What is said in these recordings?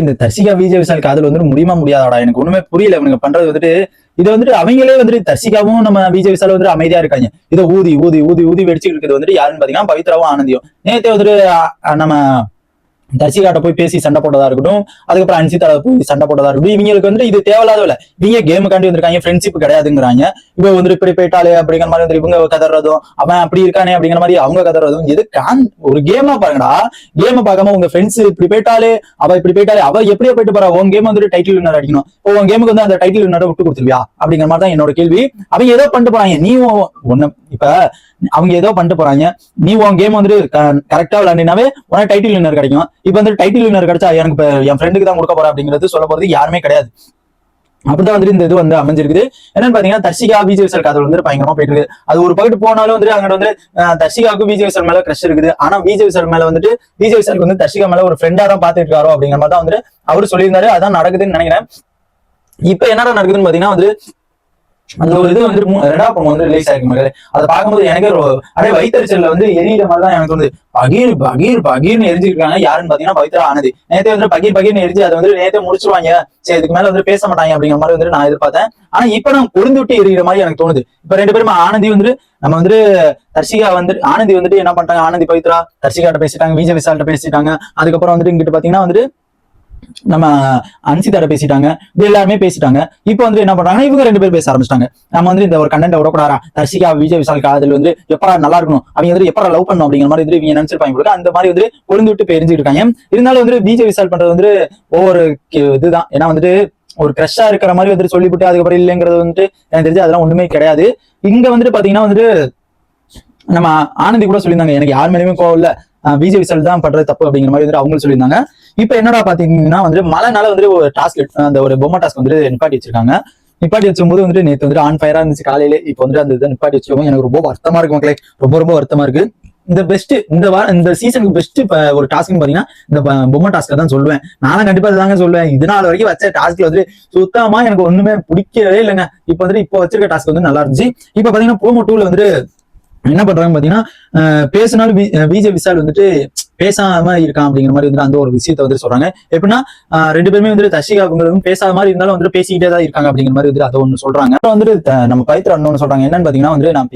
இந்த தர்சிகா விஜய் விசால் காதல் வந்துட்டு முடியுமா முடியாதாடா? எனக்கு ஒண்ணுமே புரியல. இவனுங்க பண்றது வந்துட்டு இது வந்துட்டு அவங்களே வந்துட்டு தர்சிகாவும் நம்ம விஜய் விசால் வந்துட்டு அமைதியா இருக்காங்க. இதை ஊதி ஊதி ஊதி ஊதி வெடிச்சுட்டு இருக்கிறது வந்துட்டு யாருன்னு பாத்தீங்கன்னா பவித்ராவும் ஆனந்தியும். நேத்தே வந்துட்டு நம்ம தர்சிகாட்ட போய் பேசி சண்டை போட்டதா இருக்கட்டும் அதுக்கப்புறம் அன்சிதா போய் சண்டை போட்டதா இருக்கட்டும். இவங்களுக்கு வந்து இது தேவையில்லாத வேலை. இவங்க கேமுக்காண்டி வந்திருக்காங்க ஃப்ரெண்ட்ஷிப் கிடையாதுங்கிறாங்க. இப்போ வந்து இப்படி போயிட்டாலே அப்படிங்கிற மாதிரி வந்து இவங்க கதறதும் அவன் அப்படி இருக்கானே அப்படிங்கிற மாதிரி அவங்க கதறதும் எது கான் ஒரு கேமா பாருங்கடா. கேமை பார்க்காம உங்க ஃப்ரெண்ட்ஸ் இப்படி போயிட்டாலே அவ இப்படி போயிட்டாலே அவ எப்படியே போயிட்டு போறா உன் கேம் வந்துட்டு டைட்டில் வின்னர் அடிக்கணும். இப்போ உன் கேமுக்கு வந்து அந்த டைட்டில் வின்னர் விட்டு கொடுத்துருவியா? அப்படிங்கிற மாதிரி தான் என்னோட கேள்வி. அவங்க ஏதோ பண்ணிட்டு போறாங்க. நீ ஒன்னு இப்ப அவங்க ஏதோ பண்ணிட்டு போறாங்க. நீ உன் கேம் வந்துட்டு கரெக்டா விளையாண்டினாவே உனக்கு டைட்டில் வின்னர் கிடைக்கும். இப்ப வந்து டைட்டில் வின்னர் கிடைச்சா எனக்கு என் ஃப்ரெண்டுக்கு தான் கொடுக்க போறேன் அப்படிங்கிறது சொல்ல போறது யாருமே கிடையாது. அப்படிதான் வந்துட்டு இந்த இது வந்து அமைஞ்சிருக்குது. என்னன்னு பாத்தீங்கன்னா தர்ஷிகா பிஜே விசல் காதல் வந்து பயங்கரமா போயிட்டு இருக்கு அது ஒரு பக்கத்து போனாலும் வந்து அங்க வந்து தர்ஷிகாவுக்கு விஜய் விசல் மேல கிரஷ் இருக்குது. ஆனா பிஜே விசல் மேல வந்துட்டு விஜய் விசலுக்கு வந்து தர்ஷிகா மேல ஒரு ஃப்ரெண்டா தான் பாத்துட்டு இருக்காரோ அப்படிங்கிற மாதிரி தான் வந்து அவரு சொல்லியிருந்தாரு. அதான் நடக்குதுன்னு நினைக்கிறேன். இப்ப என்னடா நடக்குதுன்னு பாத்தீங்கன்னா வந்து அந்த ஒரு இது வந்து ரெண்டா படம் வந்து ரிலீஸ் ஆயிருக்கு மக்களே. அதை பார்க்கும்போது எனக்கு அப்படியே வயிற்றுச்சல்ல வந்து எரியிற மாதிரி தான் எனக்கு வந்து பகீர் பகீர் பகீர்னு எரிஞ்சிருக்காங்க. யாருன்னு பாத்தீங்கன்னா பவித்ரா ஆனது நேத்தே வந்து பகீர் பகீர்னு எரிஞ்சு அதை வந்து நேத்தே முடிச்சிருவாங்க. சரி இதுக்கு மேல வந்து பேச மாட்டாங்க அப்படிங்கிற மாதிரி வந்து நான் எதிர்பார்த்தேன். ஆனா இப்ப நான் பொருந்து விட்டு எரியிற மாதிரி எனக்கு தோணுது. இப்ப ரெண்டு பேரும் ஆனந்தி வந்து நம்ம வந்து தர்ஷிகா வந்து ஆனந்தி வந்துட்டு என்ன பண்றாங்க ஆனந்தி பவித்ரா தர்ஷிகாட்ட பேசிட்டாங்க விஜய் விசால்ட்ட பேசிட்டாங்க. அதுக்கப்புறம் வந்துட்டு இங்கிட்டு பாத்தீங்கன்னா வந்துட்டு நம்ம அன்சிதாட பேசிட்டாங்க இப்படி எல்லாருமே பேசிட்டாங்க. இப்போ வந்து என்ன பண்றாங்கன்னா இவங்க ரெண்டு பேரும் பேச ஆரம்பிச்சிட்டாங்க. நம்ம வந்து இந்த ஒரு கண்டென்ட் விடக்கூடாரா தர்ஷிகா விஜய் விசால் காதல் வந்து எப்பரா நல்லா இருக்கணும்? அவங்க வந்து எப்பரா லவ் பண்ணும் அப்படிங்கிற மாதிரி வந்து இவங்க நினைச்சிருப்பாங்க அந்த மாதிரி வந்து பொழுது விட்டு பெரிஞ்சுட்டு இருக்காங்க. இருந்தாலும் வந்து விஜய் விசால் பண்றது வந்து ஒவ்வொரு இதுதான். ஏன்னா வந்துட்டு ஒரு கிரஷா இருக்கிற மாதிரி வந்துட்டு சொல்லிவிட்டு அதுக்கப்புறம் இல்லைங்கிறது வந்துட்டு எனக்கு தெரிஞ்சு அதெல்லாம் ஒண்ணுமே கிடையாது. இங்க வந்துட்டு பாத்தீங்கன்னா வந்துட்டு நம்ம ஆனந்தி கூட சொல்லியிருந்தாங்க எனக்கு யார் மேலேயுமே கோவம் இல்ல. விஜய் விசல் தான் பண்றது தப்பு அப்படிங்கிற மாதிரி வந்து அவங்களும் சொல்லியிருந்தாங்க. இப்ப என்னடா பாத்தீங்கன்னா வந்து மழைனால வந்து ஒரு டாஸ்க் அந்த ஒரு பொம்மை டாஸ்க் வந்து நிப்பாட்டி வச்சிருக்காங்க. நிப்பாட்டி வச்சும்போது வந்துட்டு நேத்து வந்துட்டு ஆன் ஃபயரா இருந்துச்சு. காலையில இப்போ வந்துட்டு அந்த இதை நிப்பாட்டி வச்சிருக்கோம் எனக்கு ரொம்ப வருத்தமா இருக்கு மக்களே. ரொம்ப ரொம்ப வருத்தமா இருக்கு. இந்த பெஸ்ட் இந்த வாரம் இந்த சீசனுக்கு பெஸ்ட் ஒரு டாஸ்க்னு பாத்தீங்கன்னா இந்த பொம்மை டாஸ்க் தான் சொல்லுவேன். நானும் கண்டிப்பா இதுதாங்க சொல்லுவேன். இது நாள் வரைக்கும் வச்ச டாஸ்க்ல வந்து சுத்தமா எனக்கு ஒண்ணுமே பிடிக்கவே இல்லைங்க. இப்போ வந்துட்டு இப்போ வச்சிருக்க டாஸ்க் வந்து நல்லா இருந்துச்சு. இப்போ பாத்தீங்கன்னா ப்ரோமோ டூல வந்துட்டு என்ன பண்றாங்க பாத்தீங்கன்னா பேசினாலும் வி- விஜய் விஷால் வந்துட்டு பேசாம இருக்கான் அப்படிங்கிற மாதிரி வந்து அந்த ஒரு விஷயத்த வந்து சொல்றாங்க. எப்படின்னா ரெண்டு பேருமே வந்து தர்ஷிகா அவங்களும் பேசாத மாதிரி இருந்தாலும் வந்துட்டு பேசிக்கிட்டே தான் இருக்காங்க அப்படிங்கிற மாதிரி வந்து அதை ஒன்று சொல்றாங்க. அப்புறம் வந்துட்டு நம்ம பவித்ரா இன்னொன்னு சொல்றாங்க. என்னன்னு பாத்தீங்கன்னா வந்து நான்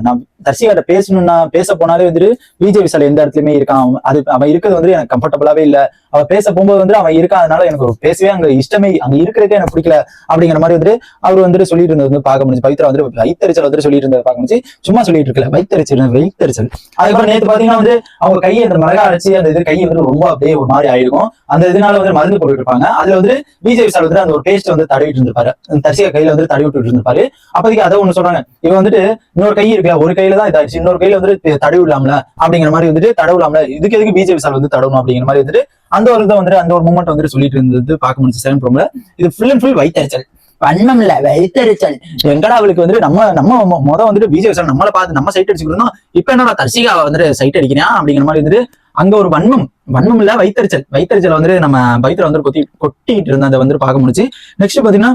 நான் தர்ஷிகாட்ட பேசணும்னா பேச போனாலே வந்துட்டு விஜய் விஷால் எந்த இடத்துலயுமே இருக்கான். அவன் அது அவன் இருக்கிறது வந்து எனக்கு கம்ஃபர்டபுளாவே இல்ல. அவ பேச போகும்போது வந்து அவன் இருக்காதனால எனக்கு ஒரு பேசவே அங்க இஷ்டமே அங்க இருக்கிறதே எனக்கு பிடிக்கல அப்படிங்கிற மாதிரி வந்துட்டு அவர் வந்துட்டு சொல்லிட்டு இருந்தது வந்து பார்க்க முடிஞ்சு பவித்ரா வந்து வைத்தறிச்சல் வந்துட்டு சொல்லிட்டு இருந்ததை பார்க்க முடிஞ்சு சும்மா சொல்லிட்டு இருக்கல. வைத்தறிச்சல் வைத்தறிச்சல். அதுக்கப்புறம் நேத்து பாத்தீங்கன்னா வந்து அவங்க கையை அந்த மிளகா அரைச்சு அந்த இது கை வந்து ரொம்ப அப்படியே ஒரு மாதிரி ஆயிருக்கும். அந்த இதனால வந்து மருந்து போட்டுட்டு இருப்பாங்க. அதுல வந்து விஜய் விஷால் வந்து அந்த ஒரு பேஸ்ட் வந்து தடவிட்டு இருந்திருப்பாரு. அந்த கையில வந்து தடவி விட்டுட்டு இருந்திருப்பாரு. அப்போதைக்கு அதை ஒண்ணு சொல்றாங்க. இவன் வந்துட்டு இன்னொரு கை இருக்கு ஒரு கை கையில தான் இதாச்சு இன்னொரு கையில வந்துட்டு தடவிடலாம்ல அப்படிங்கிற மாதிரி வந்துட்டு தடவிடலாம்ல இதுக்கு எதுக்கு பிஜேபி சார் வந்து தடவணும் அப்படிங்கிற மாதிரி வந்துட்டு அந்த ஒரு இதை வந்துட்டு அந்த ஒரு மூமெண்ட் வந்துட்டு சொல்லிட்டு இருந்தது பார்க்க முடிஞ்சு செவன் ப்ரோம்ல இது ஃபுல் அண்ட் ஃபுல் வைத்தறிச்சல். வண்ணம் இல்ல வைத்தறிச்சல். எங்கடா அவளுக்கு வந்துட்டு நம்ம நம்ம முத வந்துட்டு பிஜேபி சார் நம்மளை பார்த்து நம்ம சைட் அடிச்சுக்கிறோம் இப்ப என்னடா தர்சிகா வந்துட்டு சைட் அடிக்கிறேன் அப்படிங்கிற மாதிரி வந்துட்டு அங்க ஒரு வன்மம் வன்மம் இல்ல வைத்தறிச்சல். வைத்தறிச்சல் வந்துட்டு நம்ம வயிற்றுல வந்துட்டு கொத்தி கொட்டிட்டு இருந்த அதை வந்துட்டு பார்க்க முடிச்சு நெக்ஸ்ட் பாத்தீங்கன்னா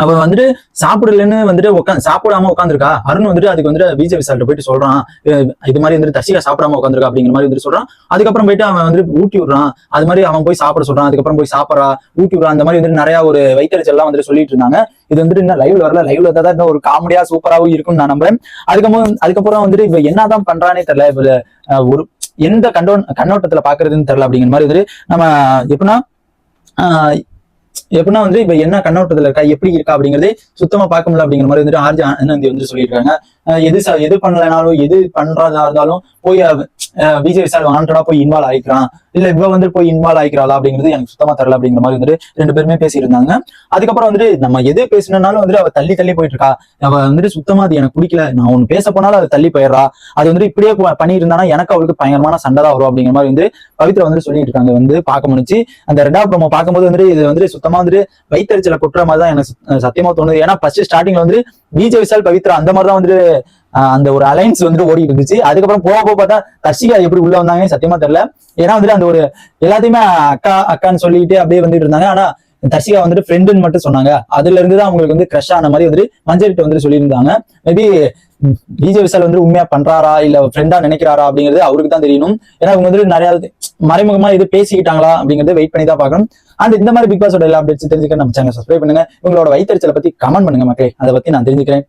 அவ வந்துட்டு சாப்பிடலன்னு வந்துட்டு உட்காந்து சாப்பிடாம உட்காந்துருக்கா அருண் வந்துட்டு அதுக்கு வந்துட்டு பிஜே விசால்ட்ட போயிட்டு சொல்றான். இது மாதிரி வந்துட்டு தர்ஷிகா சாப்பிடாம உட்காந்துருக்கா அப்படிங்கிற மாதிரி வந்துட்டு சொல்றான். அதுக்கப்புறம் போயிட்டு அவன் வந்துட்டு ஊட்டி விடுறான். அது மாதிரி அவன் போய் சாப்பிட சொல்றான். அதுக்கப்புறம் போய் சாப்பிட்றா ஊட்டி விடுறான் அந்த மாதிரி வந்துட்டு நிறைய ஒரு வைத்தறிச்சல் எல்லாம் வந்துட்டு சொல்லிட்டு இருந்தாங்க. இது வந்துட்டு இன்னும் லைவ்ல வரல. லைவ்ல தான் இன்னும் ஒரு காமெடியா சூப்பராகவும் இருக்கும்னு நான் நம்புறேன். அதுக்கப்புறம் அதுக்கப்புறம் வந்துட்டு இவ என்னதான் பண்றானே தெரியல. இவ ஒரு எந்த கண்டோ கண்ணோட்டத்துல பாக்குறதுன்னு தெரியல அப்படிங்கிற மாதிரி வந்துட்டு நம்ம எப்படின்னா எப்படின்னா வந்து இப்ப என்ன கண்ணோட்டத்துல இருக்கா எப்படி இருக்கா அப்படிங்கறதே சுத்தமா பார்க்க முடியல அப்படிங்கிற மாதிரி வந்துட்டு ஆர்ஜி ஆனந்தி வந்து சொல்லியிருக்காங்க. எது எது பண்ணலனாலும் எது பண்றதா இருந்தாலும் போய் விஜய் விசால் வாண்டடா போய் இன்வால்வ் ஆயிக்கிறான். இல்ல இவ வந்து போய் இன்வால்வ் ஆயிக்கிறாளா அப்படிங்கிறது எனக்கு சுத்தமா தரல அப்படிங்கிற மாதிரி வந்துட்டு ரெண்டு பேருமே பேசியிருந்தாங்க. அதுக்கப்புறம் வந்துட்டு நம்ம எது பேசணும்னாலும் வந்துட்டு அவ தள்ளி தள்ளி போயிட்டு இருக்கா அவ வந்துட்டு சுத்தமா அது எனக்கு பிடிக்கல. நான் ஒன்னு பேச போனாலும் அதை தள்ளி போயிடுறா. அது வந்துட்டு இப்படியே ப- பண்ணியிருந்தானா எனக்கு அவளுக்கு பயங்கரமான சண்டை தான் வரும் அப்படிங்கிற மாதிரி வந்து பவித்ரா வந்து சொல்லிட்டு இருக்காங்க வந்து பார்க்க முடிச்சு அந்த ரெண்டாவது ப்ரோமோ பார்க்கும்போது வந்துட்டு இது வந்து சுத்தமா வந்துட்டு வைத்தறிச்சல கொட்டுற மாதிரி தான் எனக்கு சத்தியமா தோணுது. ஏன்னா ஃபர்ஸ்ட் ஸ்டார்டிங்ல வந்து விஜய் விஷால் பவித்ரா அந்த மாதிரி தான் வந்துட்டு அந்த ஒரு அலைன்ஸ் வந்துட்டு ஓடிட்டு இருந்துச்சு. அதுக்கப்புறம் போக போக பார்த்தா தர்ஷிகா எப்படி உள்ள வந்தாங்கன்னு சத்தியமா தெரியல. ஏன்னா வந்துட்டு அந்த ஒரு எல்லாத்தையுமே அக்கா அக்கான்னு சொல்லிட்டு அப்படியே வந்துட்டு இருந்தாங்க. ஆனா தர்ஷிகா வந்துட்டு ஃப்ரெண்டுன்னு மட்டும் சொன்னாங்க. அதுல இருந்து தான் அவங்களுக்கு வந்து கிரஷ் ஆன மாதிரி வந்துட்டு மஞ்சள்கிட்ட வந்துட்டு சொல்லியிருந்தாங்க. மேபி விஜய் விஷால் வந்து உண்மையா பண்றாரா? இல்ல ஃப்ரெண்டா நினைக்கிறாரா? அப்படிங்கிறது அவருக்கு தான் தெரியணும். ஏன்னா அவங்க வந்துட்டு நிறைய மறைமுகமா இது பேசிக்கிட்டாங்களா? அப்படிங்கறத வெயிட் பண்ணி தான் பார்க்கணும். அண்ட் இந்த மாதிரி பிக் பாஸோட எல்லா அப்டேட்ஸ் தெரிஞ்சுக்க நம்ம சேனல் சப்ஸ்கிரைப் பண்ணுங்க. உங்களோட வைத்தறிச்சலை பத்தி கமெண்ட் பண்ணுங்க மக்களே. அதை பத்தி நான் தெரிஞ்சுக்கிறேன்.